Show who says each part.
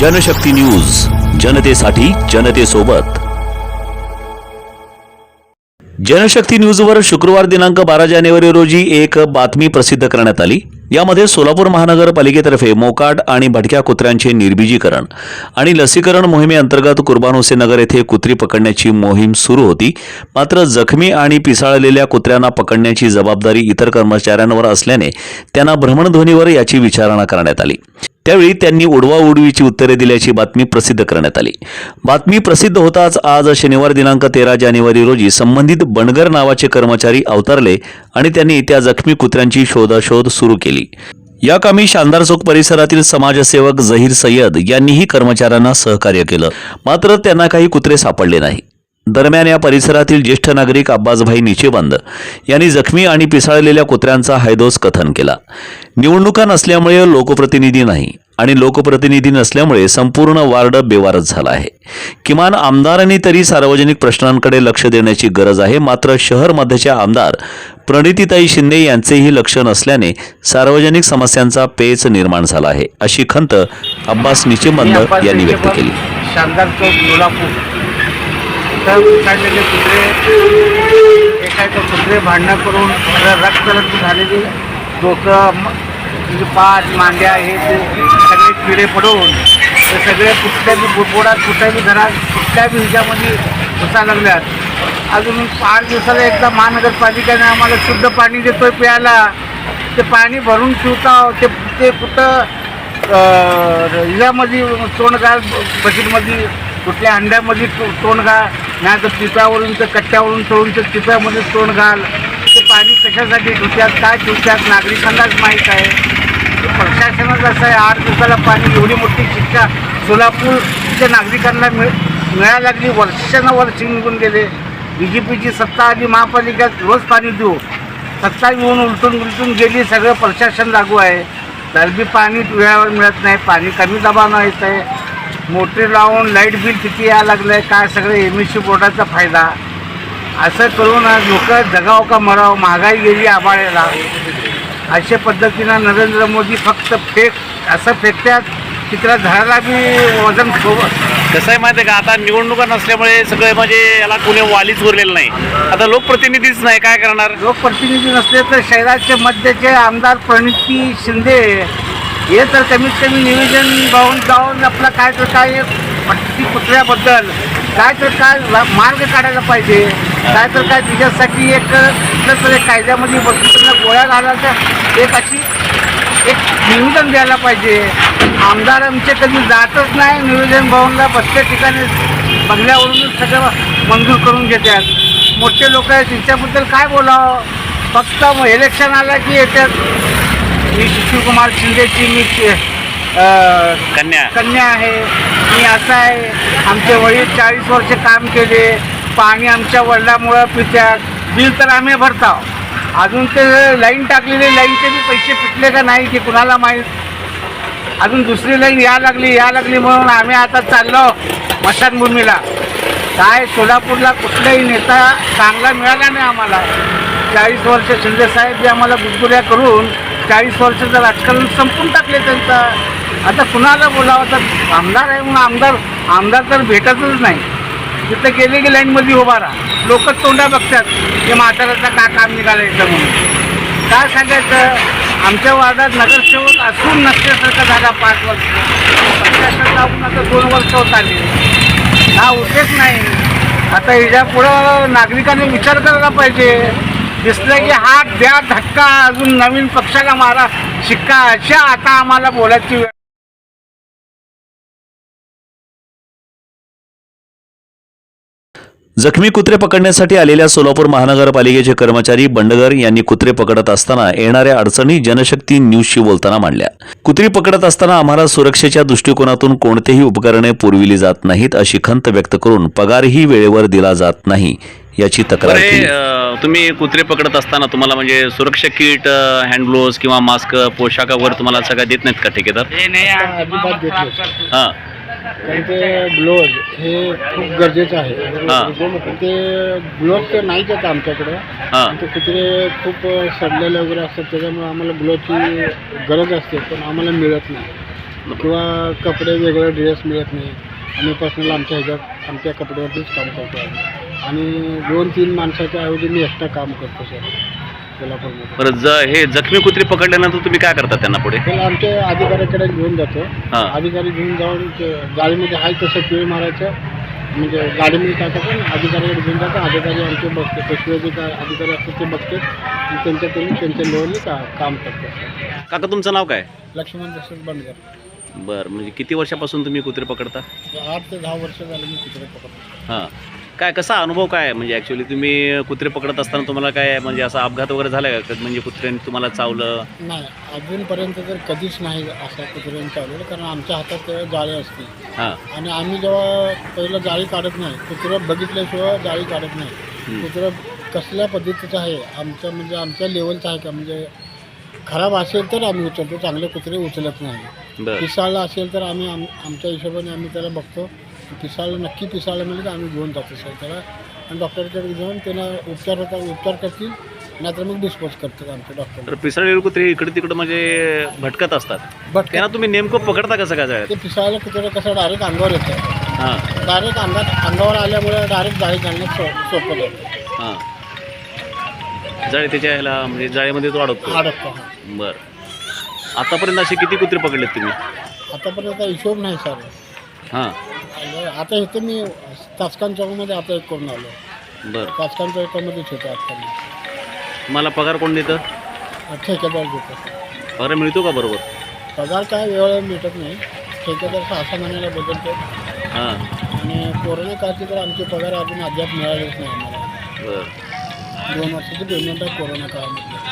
Speaker 1: Janshakti news जनतेसाठी जनतेसोबत. जनशक्ती न्यूजवर शुक्रवार दिनांक बारा जानेवारी रोजी एक बातमी प्रसिद्ध करण्यात आली. यामध्ये सोलापूर महानगरपालिकेतर्फे मोकाट आणि भटक्या कुत्र्यांचे निर्बीजीकरण आणि लसीकरण मोहिमेअंतर्गत कुर्बान हुसेन नगर येथे कुत्री पकडण्याची मोहीम सुरू होती. मात्र जखमी आणि पिसाळलेल्या कुत्र्यांना पकडण्याची जबाबदारी इतर कर्मचाऱ्यांवर असल्याने त्यांना भ्रमणध्वनीवर याची विचारणा करण्यात आली. त्यावेळी त्यांनी उडवा उडवीची उत्तरे दिल्याची बातमी प्रसिद्ध करण्यात आली. बातमी प्रसिद्ध होताच आज शनिवार दिनांक तेरा जानेवारी रोजी संबंधित बनगर नावाचे कर्मचारी अवतरले आणि त्यांनी त्या जखमी कुत्र्यांची शोधाशोध सुरू केली. या कामी शानदार चौक परिसरातील समाजसेवक जहीर सय्यद यांनीही कर्मचाऱ्यांना सहकार्य केलं. मात्र त्यांना काही कुत्रे सापडले नाही. दरम्यान या परिसरातील ज्येष्ठ नागरिक अब्बासभाई निचेबंद यांनी जखमी आणि पिसाळलेल्या कुत्र्यांचा हैदोस कथन केला. निवडणुका नसल्यामुळे लोकप्रतिनिधी नाही. आणि लोकप्रतिनिधी नसल्यामुळे संपूर्ण वार्ड बेवारच झाला आहे. किमान आमदारांनी तरी सार्वजनिक प्रश्नांकडे लक्ष देण्याची गरज आहे. मात्र शहर मध्यच्या आमदार प्रणितीताई शिंदे यांचेही लक्ष नसल्याने सार्वजनिक समस्यांचा पेच निर्माण झाला आहे. अशी खंत अब्बास निचेबंद यांनी व्यक्त केली.
Speaker 2: शानदार चौक भांडणं करून रक्त रक्त झालेली म्हणजे पाच मांड्या हे ते सगळे किडे पडून ते सगळे कुठल्या बी बुडबुडात कुठल्या बी घरात कुठल्या बी ह्याच्यामध्ये घुसा लागल्यात. अजून आठ दिवसाला एकदा महानगरपालिकेने आम्हाला शुद्ध पाणी देतोय प्यायला. ते पाणी भरून पिवता ते ते कुठं हिल्यामध्ये तोंड घाल बकेटमध्ये कुठल्या अंड्यामध्ये तो- तोंड घाल नाही तर पिप्यावरून तर कट्ट्यावरून सोडून तर पिप्यामध्ये तोंड घाल ते पाणी कशासाठी ठेवतात काय ठेवतात नागरिकांनाच माहीत आहे. प्रशासनाच आहे आठ दिवसाला पाणी एवढी मोठी शिक्षा सोलापूरच्या नागरिकांना मिळ मिळायला लागली. वर्षानुवर्ष निघून गेले. बी जे पीची सत्ता आली. महापालिका रोज पाणी देऊ. सत्ता येऊन उलटून उलटून गेली. सगळं प्रशासन लागू आहे. तर बी पाणी वेळेवर मिळत नाही. पाणी कमी दबावनं येत आहे. मोटरी लावून लाइट बिल किती यायला लागलं आहे काय सगळं एम एस सी बोर्डाचा फायदा. असं करून लोक जगाव का मराव महागाई गेली आबाळेला अशा पद्धतीनं नरेंद्र मोदी फक्त फेक असं फेकतात की त्याला झाडाला बी वजन सोबत
Speaker 3: कसं आहे माहिती आहे का? आता निवडणुका नसल्यामुळे सगळे म्हणजे याला कुणी वालीच उरलेलं नाही. आता लोकप्रतिनिधीच नाही काय करणार?
Speaker 2: लोकप्रतिनिधी नसले तर शहराचे मध्यचे आमदार प्रणिती शिंदे हे तर कमीत कमी निवेदन जाऊन जाऊन आपलं काय तर काय पट्टी कुत्र्याबद्दल काय तर काय मार्ग काढायला पाहिजे काय तर काय तिच्यासाठी एक कुठलं तरी कायद्यामध्ये बसून त्यांना गोळ्या घालायच्या एक अशी एक निवेदन द्यायला पाहिजे. आमदार आमचे कधी जातच नाही. निवेदन भवनला बसल्या ठिकाणी बंगल्यावरूनच सगळं मंजूर करून घेतात. मोठे लोक आहेत. त्यांच्याबद्दल काय बोलावं? फक्त मग इलेक्शन आलं की येतात. मी सुशीलकुमार शिंदेची मी
Speaker 3: कन्या.
Speaker 2: कन्या आहे. मी असं आहे. आमचे वडील चाळीस वर्ष काम केले. पाणी आमच्या वडिलामुळं पित्यात बिल तर आम्ही भरतो. अजून ते लाईन टाकलेली लाईनचे बी पैसे पिटले का नाही की कुणाला माहीत? अजून दुसरी लाईन या लागली या लागली म्हणून आम्ही आता चाललो मशानभूमीला काय सोलापूरला कुठलाही नेता चांगला मिळाला नाही आम्हाला. चाळीस वर्ष शिंदेसाहेब जे आम्हाला गुदगुल्या करून चाळीस वर्षाचं राजकारण संपून टाकले त्यांचं. आता कुणाला बोलावं? तर आमदार आहे म्हणून आमदार आमदार तर भेटतच नाही. तिथं गेले की लाईनमध्ये उभा राहा. लोक तोंडा बघतात की म्हाताऱ्याचं का काम निघालायचं म्हणून? काय सांगायचं? आमच्या वार्डात नगरसेवक असून नसल्यासारखा झाला पाच वर्ष. प्रशासन जाऊन आता दोन वर्ष होत आली. हा उद्देश नाही. आता ह्याच्या पुढं नागरिकांनी विचार करायला पाहिजे. दिसलं की हात द्या धक्का अजून नवीन पक्षाला मारा. शिक्का अशा आता आम्हाला बोलायची
Speaker 1: जखमी कुत्रे पकडण्यासाठी आलेल्या सोलापूर महानगरपालिकेचे कर्मचारी बंडगर यांनी कुत्रे पकडत असताना येणाऱ्या अडचणी जनशक्ती न्यूजशी बोलताना मांडल्या. कुत्री पकडत असताना आम्हाला सुरक्षेच्या दृष्टिकोनातून कोणतेही उपकरणे पुरविली जात नाहीत अशी खंत व्यक्त करून पगारही वेळेवर दिला जात नाही याची तक्रार केली.
Speaker 3: तुम्ही कुत्रे पकडत असताना तुम्हाला म्हणजे सुरक्षा किट हँड ग्लोव्स किंवा मास्क पोशाख वगैरे तुम्हाला सगळं देत नाहीत का ठेकेदार. हां.
Speaker 4: कारण ते ग्लोव्ज हे खूप गरजेचं आहे.
Speaker 3: हां.
Speaker 4: ते ग्लोव्ज तर नाहीच आहेत आमच्याकडे.
Speaker 3: हां.
Speaker 4: ते कुत्रे खूप सडलेले वगैरे असतात त्याच्यामुळे आम्हाला ग्लोवची गरज असते पण आम्हाला मिळत नाही. किंवा कपडे वेगळे ड्रेस मिळत नाही. आम्ही पर्सनल आमच्या ह्याच्यात आमच्या कपड्यावरतीच काम करतो आणि दोन तीन माणसाच्या ऐवजी मी एकटा काम करतो सर. कोल्हापूरमध्ये.
Speaker 3: बरं ज हे जखमी कुत्री पकडल्यानंतर तुम्ही काय करता त्यांना पुढे?
Speaker 4: त्याला आमच्या अधिकाऱ्याकडे घेऊन जातो.
Speaker 3: हां.
Speaker 4: अधिकारी घेऊन जाऊन ते गाडीमध्ये आहे तसं पिळ मारायचं. म्हणजे गाडीमध्ये टाकायचं आणि अधिकाऱ्याकडे घेऊन जातं. अधिकारी आमचे बघते पशुवैद्य काय अधिकारी असतात ते बघतात आणि त्यांच्या त्यांनी त्यांच्या लेवलनी का काम करतात.
Speaker 3: काका तुमचं नाव काय?
Speaker 4: लक्ष्मण दशरथ बनगर
Speaker 3: बरं म्हणजे किती वर्षापासून तुम्ही कुत्रे पकडता?
Speaker 4: आठ ते दहा वर्ष झाले मी कुत्रे पकडतो.
Speaker 3: हां. काय कसा अनुभव काय? म्हणजे ॲक्च्युली तुम्ही कुत्रे पकडत असताना तुम्हाला काय म्हणजे असा अपघात वगैरे झाला का? म्हणजे कुत्र्याने तुम्हाला चावलं?
Speaker 4: नाही अजूनपर्यंत तर कधीच नाही असा कुत्र्यांनी चालवलं कारण आमच्या हातात तेव्हा जाळी असते.
Speaker 3: हां.
Speaker 4: आणि आम्ही जेव्हा पहिलं जाळी काढत नाही कुत्रं बघितल्याशिवाय जाळी काढत नाही. कुत्रं कसल्या पद्धतीचं आहे आमचं म्हणजे आमच्या लेवलचं आहे का? म्हणजे खराब असेल तर आम्ही उचलतो चांगले कुत्रे उचलत नाही.
Speaker 3: बरं.
Speaker 4: पिसाळला असेल तर आम्ही आम आमच्या हिशोबाने आम्ही त्याला बघतो. पिसाळला नक्की पिसाळला मिळेल तर आम्ही घेऊन जातो सर त्याला. आणि डॉक्टरकडे घेऊन त्यांना उपचार होता उपचार करतील नाहीतर मग डिस्पोज करतात आमचे डॉक्टर
Speaker 3: तर पिसळलेले कुत्रे इकडे तिकडे म्हणजे भटकत असतात.
Speaker 4: बट
Speaker 3: त्यांना तुम्ही नेमकं पकडता कसं काय जाळ्यात?
Speaker 4: ते पिसाळला कुत्रा कसं डायरेक्ट अंगावर येतं.
Speaker 3: हां.
Speaker 4: डायरेक्ट अंगात अंगावर आल्यामुळे डायरेक्ट जाळी घालण्यात सो सोपं जातं.
Speaker 3: हां. जाळी त्याच्या ह्याला म्हणजे जाळीमध्ये तो अडकतो.
Speaker 4: अडकतो हा.
Speaker 3: बरं. आतापर्यंत असे किती कुत्रे पकडलेत तुम्ही?
Speaker 4: आतापर्यंत हिशोब नाही सर.
Speaker 3: हां.
Speaker 4: आता इथं मी तासकान चौकामध्ये आता एक करून आलो
Speaker 3: बरं.
Speaker 4: तासकान चौकामध्येच होतो आता
Speaker 3: तुम्हाला पगार कोण देतं?
Speaker 4: ठेकेदार देतो.
Speaker 3: पगार मिळतो का बरोबर?
Speaker 4: पगार काय वेळेवर भेटत नाही. ठेकेदार सहा सहा महिन्याला बदलतो.
Speaker 3: हां.
Speaker 4: आणि कोरोना काळची तर आमचे पगार अजून अद्याप मिळालेच नाही आम्हाला.
Speaker 3: बरं.
Speaker 4: दोन वर्षाची पेमेंट आहे कोरोना काळामध्ये.